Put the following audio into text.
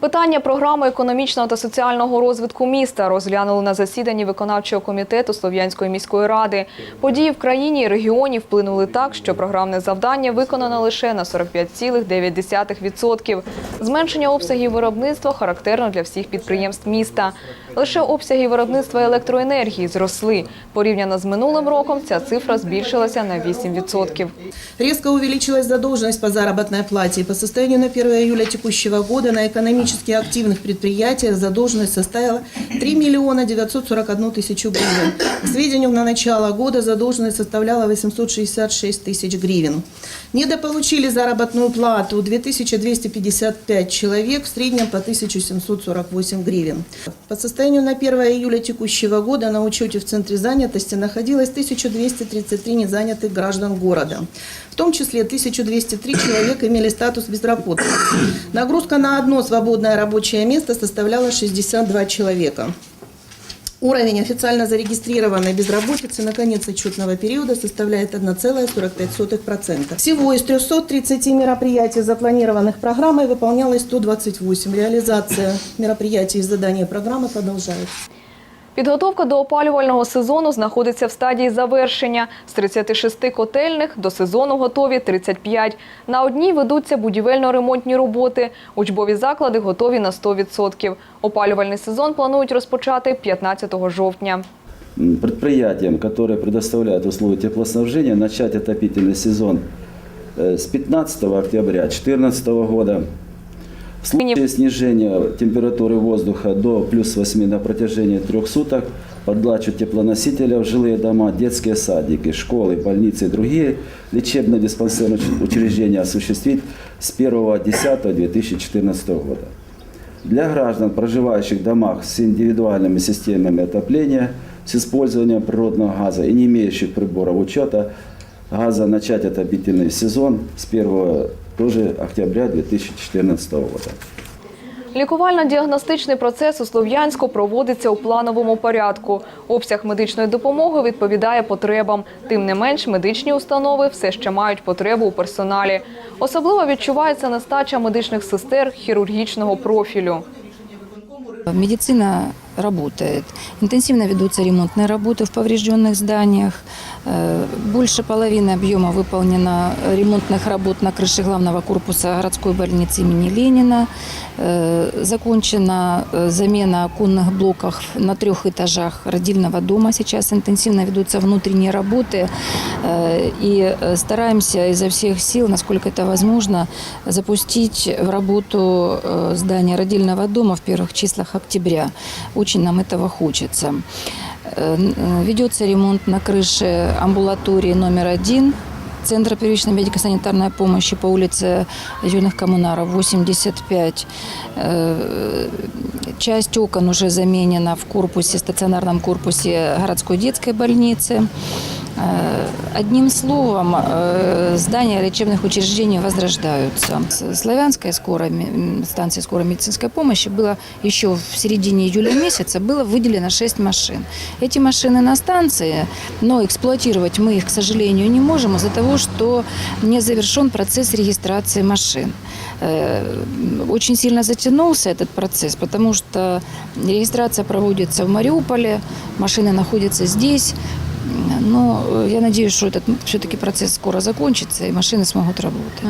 Питання програми економічного та соціального розвитку міста розглянули на засіданні виконавчого комітету Слов'янської міської ради. Події в країні і регіоні вплинули так, що програмне завдання виконано лише на 45,9%. Зменшення обсягів виробництва характерно для всіх підприємств міста. Лише обсяги виробництва електроенергії зросли. Порівняно з минулим роком ця цифра збільшилася на 8%. Резко увеличилась задолженность по заработной плате. И по состоянию на 1 июля текущего года на экономически активных предприятиях задолженность составила 3 миллиона 941 тысячу гривен. К сведению, на начало года задолженность составляла 866 тысяч гривен. Недополучили заработную плату 2255 человек, в среднем по 1748 гривен. По состоянию на 1 июля текущего года на учете в Центре занятости находилось 1233 незанятых граждан города. В том числе 1203 человека имели статус безработных. Нагрузка на одно свободное рабочее место составляла 62 человека. Уровень официально зарегистрированной безработицы на конец отчетного периода составляет 1,45%. Всего из 330 мероприятий, запланированных программой, выполнялось 128. Реализация мероприятий и задания программы продолжается. Підготовка до опалювального сезону знаходиться в стадії завершення. З 36 котельних до сезону готові 35. На одній ведуться будівельно-ремонтні роботи. Учбові заклади готові на 100%. Опалювальний сезон планують розпочати 15 жовтня. м, предприятиям, которые предоставляют услуги теплоснабжения, начать отопительный сезон э, с 15 октября 2014 года. Случае снижения температуры воздуха до плюс 8 на протяжении трех суток, подачу теплоносителя в жилые дома, детские садики, школы, больницы и другие лечебно-диспансерные уч- учреждения осуществить с 1.10.2014 года. Для граждан, проживающих в домах с индивидуальными системами отопления, с использованием природного газа и не имеющих приборов учета газа, начать отопительный сезон с 1 тоже октября 2014 года. Лікувально-діагностичний процес у Слов'янську проводиться у плановому порядку. Обсяг медичної допомоги відповідає потребам. Тим не менш, медичні установи все ще мають потребу у персоналі. Особливо відчувається нестача медичних сестер хірургічного профілю. Медицина работает. Интенсивно ведутся ремонтные работы в поврежденных зданиях. Э, Больше половины объема выполнено ремонтных работ на крыше главного корпуса городской больницы имени Ленина. Э, Закончена э, замена оконных блоков на трех этажах родильного дома. Сейчас интенсивно ведутся внутренние работы. И стараемся изо всех сил, насколько это возможно, запустить в работу здание родильного дома в первых числах октября. Очень нам этого хочется. Э, Ведется ремонт на крыше амбулатории номер один Центра первичной медико-санитарной помощи по улице Юных коммунаров 85. Э, Часть окон уже заменена в корпусе, стационарном корпусе городской детской больницы. Э, Одним словом, э, здания лечебных учреждений возрождаются. Славянская скорая, станция скорой медицинской помощи было еще в середине июля месяца было выделено 6 машин. Эти машины на станции, но эксплуатировать мы их, к сожалению, не можем из-за того, что не завершен процесс регистрации машин. Э, Очень сильно затянулся этот процесс, потому что регистрация проводится в Мариуполе, машины находятся здесь. Но э, я надеюсь, что этот все-таки процесс скоро закончится и машины смогут работать.